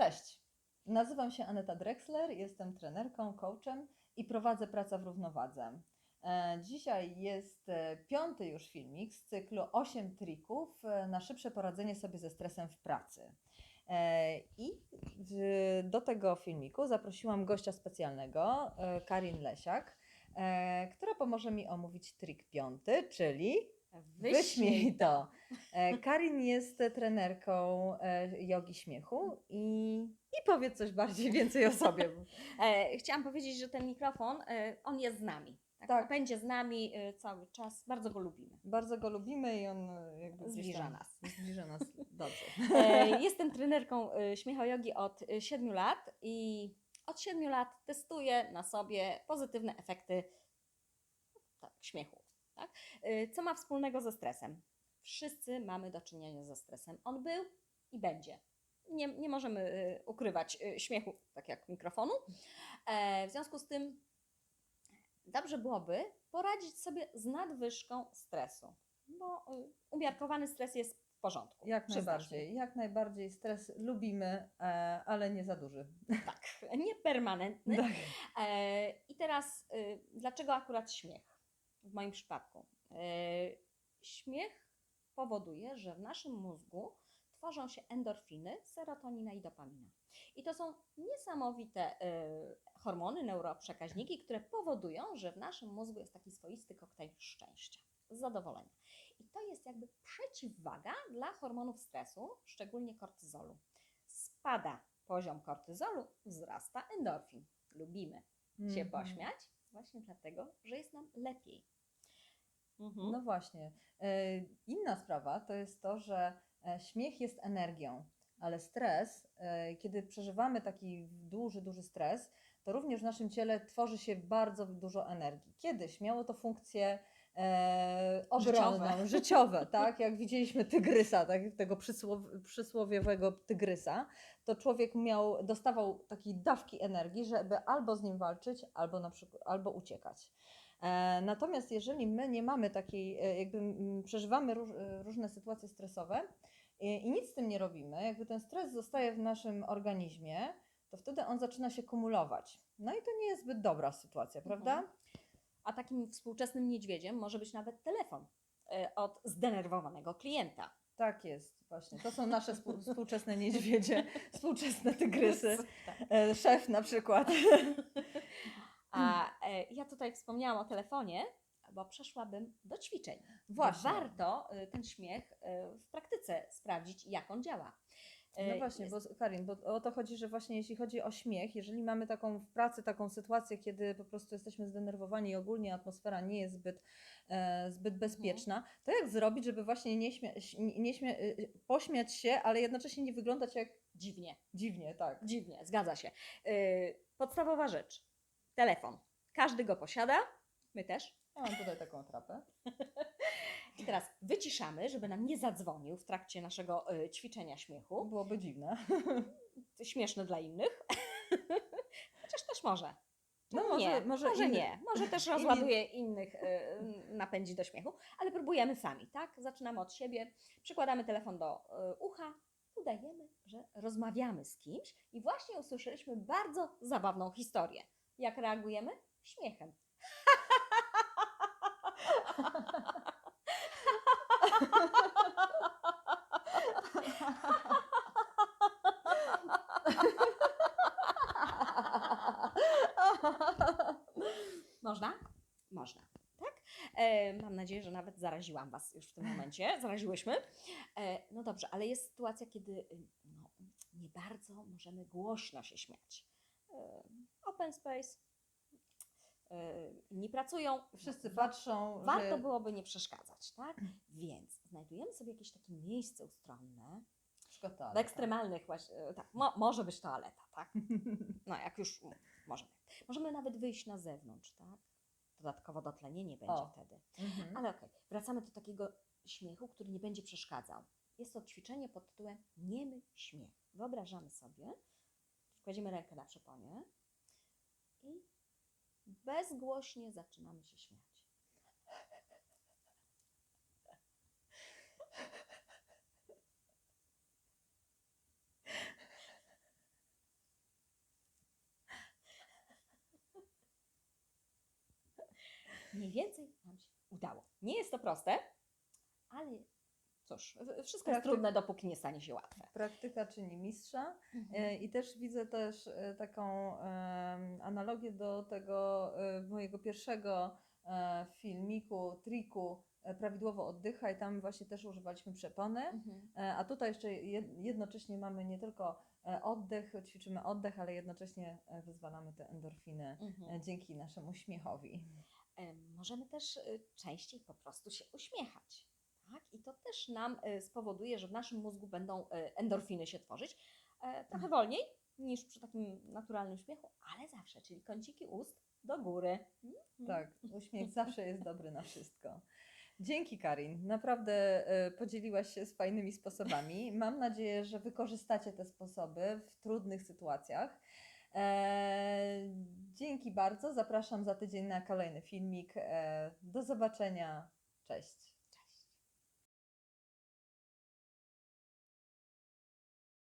Cześć, nazywam się Aneta Drexler, jestem trenerką, coachem i prowadzę Praca w Równowadze. E, Dzisiaj jest e, piąty już filmik z cyklu 8 trików e, na szybsze poradzenie sobie ze stresem w pracy. I do tego filmiku zaprosiłam gościa specjalnego, Karin Lesiak, która pomoże mi omówić trik piąty, czyli Wyśmiej to. E, Karin jest trenerką e, jogi śmiechu i, i powiedz coś bardziej więcej o sobie. E, chciałam powiedzieć, że ten mikrofon, on jest z nami. Tak. Tak. Będzie z nami cały czas. Bardzo go lubimy. Bardzo go lubimy i on jakby Zbliża nas. Zbliża nas dobrze. Jestem trenerką e, śmiechojogi od 7 lat i od 7 lat testuję na sobie pozytywne efekty tak, śmiechu. Tak? E, Co ma wspólnego ze stresem? Wszyscy mamy do czynienia ze stresem. On był i będzie. Nie, nie możemy e, ukrywać e, śmiechu, tak jak mikrofonu. E, W związku z tym dobrze byłoby poradzić sobie z nadwyżką stresu, bo y, umiarkowany stres jest w porządku. Jak najbardziej. Jak najbardziej stres lubimy, e, ale nie za duży. Tak, niepermanentny. Tak. E, I teraz, y, dlaczego akurat śmiech w moim przypadku? E, Śmiech powoduje, że w naszym mózgu tworzą się endorfiny, serotonina i dopamina. I to są niesamowite y, hormony, neuroprzekaźniki, które powodują, że w naszym mózgu jest taki swoisty koktajl szczęścia, zadowolenia. I to jest jakby przeciwwaga dla hormonów stresu, szczególnie kortyzolu. Spada poziom kortyzolu, wzrasta endorfin. Lubimy się Mhm. pośmiać właśnie dlatego, że jest nam lepiej. Mhm. No właśnie. E, Inna sprawa to jest to, że e, śmiech jest energią, ale stres, e, kiedy przeżywamy taki duży, duży stres, to również w naszym ciele tworzy się bardzo dużo energii. Kiedyś miało to funkcję e, obronną, Życiowe. życiowe, tak? Jak widzieliśmy tygrysa, tak? tego przysłow- przysłowiowego tygrysa, to człowiek miał, dostawał takiej dawki energii, żeby albo z nim walczyć, albo na przykład, albo uciekać. E, Natomiast jeżeli my nie mamy takiej, e, jakby przeżywamy róż, e, różne sytuacje stresowe i, i nic z tym nie robimy, jakby ten stres zostaje w naszym organizmie, to wtedy on zaczyna się kumulować. No i to nie jest zbyt dobra sytuacja, prawda? A takim współczesnym niedźwiedziem może być nawet telefon e, od zdenerwowanego klienta. Tak jest, właśnie. To są nasze współ, współczesne niedźwiedzie, współczesne tygrysy. E, Szef na przykład. A e, ja tutaj wspomniałam o telefonie, bo przeszłabym do ćwiczeń. Właśnie. Warto ten śmiech w praktyce sprawdzić, jak on działa. E, No właśnie, jest- bo Karin, bo o to chodzi, że właśnie jeśli chodzi o śmiech, jeżeli mamy taką w pracy taką sytuację, kiedy po prostu jesteśmy zdenerwowani i ogólnie atmosfera nie jest zbyt, e, zbyt bezpieczna, to jak zrobić, żeby właśnie nie, śmia- nie, śmia- y, pośmiać się, ale jednocześnie nie wyglądać jak Dziwnie, dziwnie, tak. dziwnie, zgadza się. E, Podstawowa rzecz. Telefon. Każdy go posiada, my też. Ja mam tutaj taką atrapę. I teraz wyciszamy, żeby nam nie zadzwonił w trakcie naszego e, ćwiczenia śmiechu. Byłoby dziwne. Śmieszne dla innych. Chociaż też może. No nie, może- może może inny- nie. Może też rozładuje innych, e, napędzi do śmiechu, ale próbujemy sami, tak? Zaczynamy od siebie, przykładamy telefon do e, ucha, udajemy, że rozmawiamy z kimś i właśnie usłyszeliśmy bardzo zabawną historię. Jak reagujemy? Śmiechem. Można? Można. Tak? E, mam nadzieję, że nawet zaraziłam Was już w tym momencie. Zaraziłyśmy. E, no dobrze, ale jest sytuacja, kiedy y, no, nie bardzo możemy głośno się śmiać. E, open space. E, inni pracują. Wszyscy patrzą, Warto że... byłoby nie przeszkadzać, tak? Więc znajdujemy sobie jakieś takie miejsce ustronne. Tak. ekstremalnych właśnie, e, tak, mo, może być toaleta, tak? No jak już możemy. Możemy nawet wyjść na zewnątrz, tak? Dodatkowo dotlenienie będzie O. wtedy. Mhm. Ale okej, wracamy do takiego śmiechu, który nie będzie przeszkadzał. Jest to ćwiczenie pod tytułem niemy śmiech. Wyobrażamy sobie, kładziemy rękę na przeponie i bezgłośnie zaczynamy się śmiać. Mniej więcej nam się udało. Nie jest to proste, ale cóż, wszystko jest trudne, dopóki nie stanie się łatwe. Praktyka czyni mistrza. E, Mhm. I też widzę też e, taką analogię do tego e, mojego pierwszego e, filmiku, triku e, Prawidłowo oddychaj. Tam właśnie też używaliśmy przepony. Mhm. E, A tutaj jeszcze jed- jednocześnie mamy nie tylko e, oddech, ćwiczymy oddech, ale jednocześnie e, wyzwalamy te endorfiny Mhm. e, dzięki naszemu śmiechowi. E, Możemy też częściej po prostu się uśmiechać. Też nam y, spowoduje, że w naszym mózgu będą y, endorfiny się tworzyć e, trochę wolniej niż przy takim naturalnym śmiechu, ale zawsze, czyli kąciki ust do góry. Mhm. Tak, uśmiech zawsze jest dobry na wszystko. Dzięki Karin, naprawdę e, podzieliłaś się z fajnymi sposobami. Mam nadzieję, że wykorzystacie te sposoby w trudnych sytuacjach. E, dzięki bardzo, zapraszam za tydzień na kolejny filmik. E, do zobaczenia, cześć.